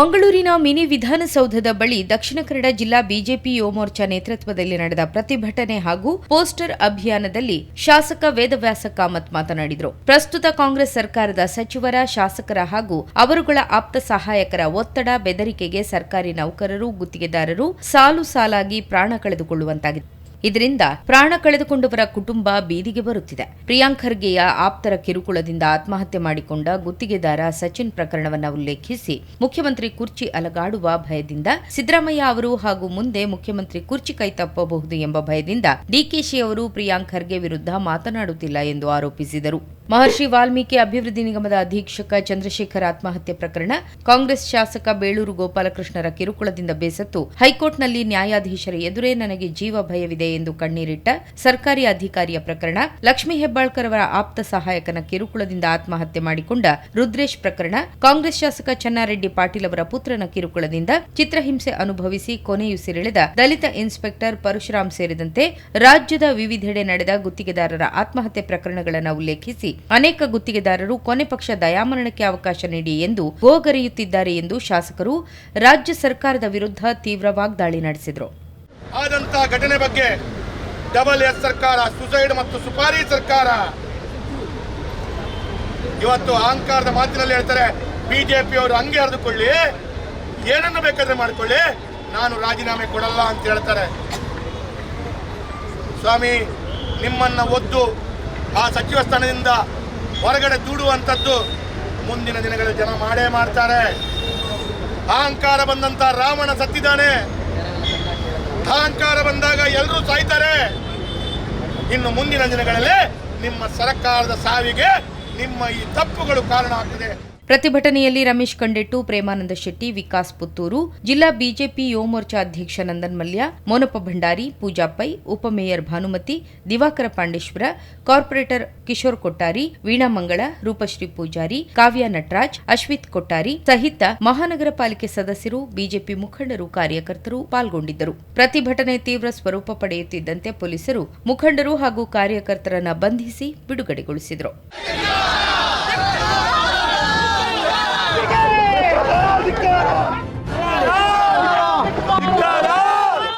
ಮಂಗಳೂರಿನ ಮಿನಿ ವಿಧಾನಸೌಧದ ಬಳಿ ದಕ್ಷಿಣ ಕನ್ನಡ ಜಿಲ್ಲಾ ಬಿಜೆಪಿ ಯುವ ಮೋರ್ಚಾ ನೇತೃತ್ವದಲ್ಲಿ ನಡೆದ ಪ್ರತಿಭಟನೆ ಹಾಗೂ ಪೋಸ್ಟರ್ ಅಭಿಯಾನದಲ್ಲಿ ಶಾಸಕ ವೇದವ್ಯಾಸ ಕಾಮತ್ ಮಾತನಾಡಿದರು. ಪ್ರಸ್ತುತ ಕಾಂಗ್ರೆಸ್ ಸರ್ಕಾರದ ಸಚಿವರ, ಶಾಸಕರ ಹಾಗೂ ಅವರುಗಳ ಆಪ್ತ ಸಹಾಯಕರ ಒತ್ತಡ, ಬೆದರಿಕೆಗೆ ಸರ್ಕಾರಿ ನೌಕರರು, ಗುತ್ತಿಗೆದಾರರು ಸಾಲು ಸಾಲಾಗಿ ಪ್ರಾಣ ಕಳೆದುಕೊಳ್ಳುವಂತಾಗಿದೆ. ಇದರಿಂದ ಪ್ರಾಣ ಕಳೆದುಕೊಂಡವರ ಕುಟುಂಬ ಬೀದಿಗೆ ಬರುತ್ತಿದೆ. ಪ್ರಿಯಾಂಕ್ ಖರ್ಗೆಯ ಆಪ್ತರ ಕಿರುಕುಳದಿಂದ ಆತ್ಮಹತ್ಯೆ ಮಾಡಿಕೊಂಡ ಗುತ್ತಿಗೆದಾರ ಸಚಿನ್ ಪ್ರಕರಣವನ್ನು ಉಲ್ಲೇಖಿಸಿ ಮುಖ್ಯಮಂತ್ರಿ ಕುರ್ಚಿ ಅಲಗಾಡುವ ಭಯದಿಂದ ಸಿದ್ದರಾಮಯ್ಯ ಅವರು ಹಾಗೂ ಮುಂದೆ ಮುಖ್ಯಮಂತ್ರಿ ಕುರ್ಚಿ ಕೈತಪ್ಪಬಹುದು ಎಂಬ ಭಯದಿಂದ ಡಿಕೆಶಿ ಅವರು ಪ್ರಿಯಾಂಕ್ ಖರ್ಗೆ ವಿರುದ್ಧ ಮಾತನಾಡುತ್ತಿಲ್ಲ ಎಂದು ಆರೋಪಿಸಿದರು. ಮಹರ್ಷಿ ವಾಲ್ಮೀಕಿ ಅಭಿವೃದ್ಧಿ ನಿಗಮದ ಅಧೀಕ್ಷಕ ಚಂದ್ರಶೇಖರ್ ಆತ್ಮಹತ್ಯೆ ಪ್ರಕರಣ, ಕಾಂಗ್ರೆಸ್ ಶಾಸಕ ಬೇಳೂರು ಗೋಪಾಲಕೃಷ್ಣರ ಕಿರುಕುಳದಿಂದ ಬೇಸತ್ತು, ಹೈಕೋರ್ಟ್ನಲ್ಲಿ ನ್ಯಾಯಾಧೀಶರ ಎದುರೇ ನನಗೆ ಜೀವ ಭಯವಿದೆ ಎಂದು ಕಣ್ಣೀರಿಟ್ಟ ಸರ್ಕಾರಿ ಅಧಿಕಾರಿಯ ಪ್ರಕರಣ, ಲಕ್ಷ್ಮೀ ಹೆಬ್ಬಾಳ್ಕರ್ ಅವರ ಆಪ್ತ ಸಹಾಯಕನ ಕಿರುಕುಳದಿಂದ ಆತ್ಮಹತ್ಯೆ ಮಾಡಿಕೊಂಡ ರುದ್ರೇಶ್ ಪ್ರಕರಣ, ಕಾಂಗ್ರೆಸ್ ಶಾಸಕ ಚನ್ನಾರೆಡ್ಡಿ ಪಾಟೀಲ್ ಅವರ ಪುತ್ರನ ಕಿರುಕುಳದಿಂದ ಚಿತ್ರಹಿಂಸೆ ಅನುಭವಿಸಿ ಕೊನೆಯುಸಿರೆಳೆದ ದಲಿತ ಇನ್ಸ್ಪೆಕ್ಟರ್ ಪರಶುರಾಮ್ ಸೇರಿದಂತೆ ರಾಜ್ಯದ ವಿವಿಧೆಡೆ ನಡೆದ ಗುತ್ತಿಗೆದಾರರ ಆತ್ಮಹತ್ಯೆ ಪ್ರಕರಣಗಳನ್ನು ಉಲ್ಲೇಖಿಸಿ ಅನೇಕ ಗುತ್ತಿಗೆದಾರರು ಕೊನೆ ಪಕ್ಷ ದಯಾಮರಣಕ್ಕೆ ಅವಕಾಶ ನೀಡಿ ಎಂದು ಗೋಗರೆಯುತ್ತಿದ್ದಾರೆ ಎಂದು ಶಾಸಕರು ರಾಜ್ಯ ಸರ್ಕಾರದ ವಿರುದ್ಧ ತೀವ್ರ ವಾಗ್ದಾಳಿ ನಡೆಸಿದರು. ಆದಂತಹ ಘಟನೆ ಬಗ್ಗೆ ಡಬಲ್ ಎಸ್ ಸರ್ಕಾರ ಸುಸೈಡ್ ಮತ್ತು ಸುಪಾರಿ ಸರ್ಕಾರ ಇವತ್ತು ಅಹಂಕಾರದ ಮಾತಿನಲ್ಲಿ ಹೇಳ್ತಾರೆ ಬಿಜೆಪಿ ಅವರು ಹಂಗೆ ಹರಿದುಕೊಳ್ಳಿ, ಏನನ್ನು ಬೇಕಾದ್ರೆ ಮಾಡಿಕೊಳ್ಳಿ, ನಾನು ರಾಜೀನಾಮೆ ಕೊಡಲ್ಲ ಅಂತ ಹೇಳ್ತಾರೆ. ಸ್ವಾಮಿ, ನಿಮ್ಮನ್ನ ಒದ್ದು ಆ ಸಚಿವ ಸ್ಥಾನದಿಂದ ಹೊರಗಡೆ ದೂಡುವಂಥದ್ದು ಮುಂದಿನ ದಿನಗಳಲ್ಲಿ ಜನ ಮಾಡೇ ಮಾಡ್ತಾರೆ. ಅಹಂಕಾರ ಬಂದಂತ ರಾವಣ ಸತ್ತಿದ್ದಾನೆ. ಅಹಂಕಾರ ಬಂದಾಗ ಎಲ್ಲರೂ ಸಾಯ್ತಾರೆ. ಇನ್ನು ಮುಂದಿನ ದಿನಗಳಲ್ಲಿ ನಿಮ್ಮ ಸರ್ಕಾರದ ಸಾವಿಗೆ ನಿಮ್ಮ ಈ ತಪ್ಪುಗಳು ಕಾರಣ ಆಗ್ತದೆ. ಪ್ರತಿಭಟನೆಯಲ್ಲಿ ರಮೇಶ್ ಕಂಡೆಟ್ಟು, ಪ್ರೇಮಾನಂದ ಶೆಟ್ಟಿ, ವಿಕಾಸ್ ಪುತ್ತೂರು, ಜಿಲ್ಲಾ ಬಿಜೆಪಿ ಯುವ ಮೋರ್ಚಾ ಅಧ್ಯಕ್ಷ ನಂದನ್ ಮಲ್ಯ, ಮೋನಪ್ಪ ಭಂಡಾರಿ, ಪೂಜಾ ಪೈ ಉಪಮೇಯರ್ ಭಾನುಮತಿ, ದಿವಾಕರ ಪಾಂಡೇಶ್ವರ, ಕಾರ್ಪೊರೇಟರ್ ಕಿಶೋರ್ ಕೊಟ್ಟಾರಿ, ವೀಣಾ ಮಂಗಳ, ರೂಪಶ್ರೀ ಪೂಜಾರಿ, ಕಾವ್ಯ ನಟರಾಜ್, ಅಶ್ವಿತ್ ಕೊಟ್ಟಾರಿ ಸಹಿತ ಮಹಾನಗರ ಪಾಲಿಕೆ ಸದಸ್ಯರು, ಬಿಜೆಪಿ ಮುಖಂಡರು, ಕಾರ್ಯಕರ್ತರು ಪಾಲ್ಗೊಂಡಿದ್ದರು. ಪ್ರತಿಭಟನೆ ತೀವ್ರ ಸ್ವರೂಪ ಪಡೆಯುತ್ತಿದ್ದಂತೆ ಪೊಲೀಸರು ಮುಖಂಡರು ಹಾಗೂ ಕಾರ್ಯಕರ್ತರನ್ನ ಬಂಧಿಸಿ ಬಿಡುಗಡೆಗೊಳಿಸಿದರು.